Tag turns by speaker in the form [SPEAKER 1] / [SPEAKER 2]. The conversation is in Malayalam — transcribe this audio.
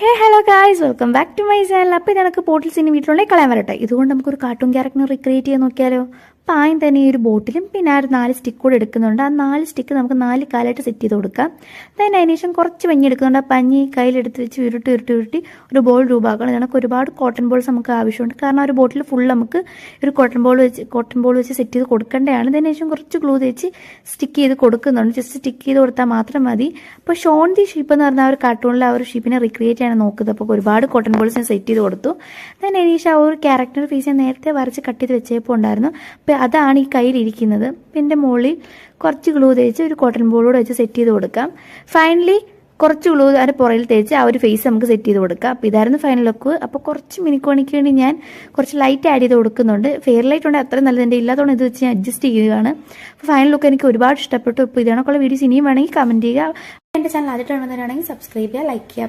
[SPEAKER 1] Hey hello guys welcome back to my channel അപ്പോൾ ഇത് എനിക്ക് വീട്ടിലുള്ള കളയാൻ വരട്ടെ. ഇതുകൊണ്ട് നമുക്കൊരു കാർട്ടൂൺ ക്യാരക്ടർ റിക്രിയേറ്റ് ചെയ്യാൻ നോക്കിയാലോ? ആദ്യം തന്നെ ഈ ഒരു ബോട്ടിലും പിന്നെ ആ ഒരു നാല് സ്റ്റിക്ക് കൂടെ എടുക്കുന്നുണ്ട്. ആ നാല് സ്റ്റിക്ക് നമുക്ക് നാല് കാലായിട്ട് സെറ്റ് ചെയ്ത് കൊടുക്കാം. ദൻ അതിന് ശേഷം കുറച്ച് പഞ്ഞി എടുക്കുന്നുണ്ട്. ആ പഞ്ഞി കയ്യിലെടുത്ത് വെച്ച് ഉരുട്ടി ഉരുട്ടി ഉരുട്ടി ഒരു ബോൾ രൂപമാക്കണം. ഇതിനൊക്കെ ഒരുപാട് കോട്ടൺ ബോൾസ് നമുക്ക് ആവശ്യമുണ്ട്. കാരണം ആ ഒരു ബോട്ടിൽ ഫുൾ നമുക്ക് ഒരു കോട്ടൺ ബോൾ വെച്ച് കോട്ടൺ ബോൾ വെച്ച് സെറ്റ് ചെയ്ത് കൊടുക്കേണ്ടതാണ്. ഇതിന് ശേഷം കുറച്ച് ഗ്ലൂ തേച്ച് സ്റ്റിക്ക് ചെയ്ത് കൊടുക്കുന്നുണ്ട്. ജസ്റ്റ് സ്റ്റിക്ക് ചെയ്ത് കൊടുത്താൽ മാത്രം മതി. അപ്പോൾ ഷോൺ ദി ഷീപ്പ് എന്ന് പറഞ്ഞ ആ ഒരു കാർട്ടൂണിൽ ആ ഒരു ഷീപ്പിനെ റിക്രിയേറ്റ് ചെയ്യാൻ നോക്കുന്നത്. അപ്പോൾ ഒരുപാട് കോട്ടൺ ബോൾസ് ഞാൻ സെറ്റ് ചെയ്ത് കൊടുത്തു. ദൻ അതിനുശേഷം ആ ഒരു ക്യാരക്ടർ ഫീസ് ഞാൻ നേരത്തെ വരച്ച് കട്ട് ചെയ്ത് വെച്ചപ്പോൾ ഉണ്ടായിരുന്നു. അപ്പോൾ അതാണ് ഈ കയ്യിലിരിക്കുന്നത് എന്റെ മുകളിൽ കുറച്ച് ഗ്ലൂ തേച്ച് ഒരു കോട്ടൺ ബോളോട് വെച്ച് സെറ്റ് ചെയ്ത് കൊടുക്കാം. ഫൈനലി കുറച്ച് ഗ്ലൂ അതിന്റെ പുറയിൽ തേച്ച് ആ ഒരു ഫേസ് നമുക്ക് സെറ്റ് ചെയ്ത് കൊടുക്കാം. അപ്പോൾ ഇതായിരുന്നു ഫൈനൽ ലുക്ക് അപ്പോൾ കുറച്ച് മിനിക്കോണിക്ക് വേണ്ടി ഞാൻ കുറച്ച് ലൈറ്റ് ആഡ് ചെയ്ത് കൊടുക്കുന്നുണ്ട്. ഫെയർ ലൈറ്റ് ഉണ്ട് അത്രയും നല്ലത് എന്റെ ഇല്ലാത്തതുകൊണ്ട് ഇത് വെച്ച് ഞാൻ അഡ്ജസ്റ്റ് ചെയ്യുകയാണ്. അപ്പോൾ ഫൈനൽ ലുക്ക് എനിക്ക് ഒരുപാട് ഇഷ്ടപ്പെട്ടു. ഇപ്പോൾ ഇതിനൊക്കെയുള്ള വീഡിയോസ് ഇനിയും വേണമെങ്കിൽ കമന്റ് ചെയ്യുക. എന്റെ ചാനൽ ആദ്യമായിട്ട് കാണുന്നവരാണെങ്കിൽ സബ്സ്ക്രൈബ് ചെയ്യുക ലൈക്ക് ചെയ്യുക.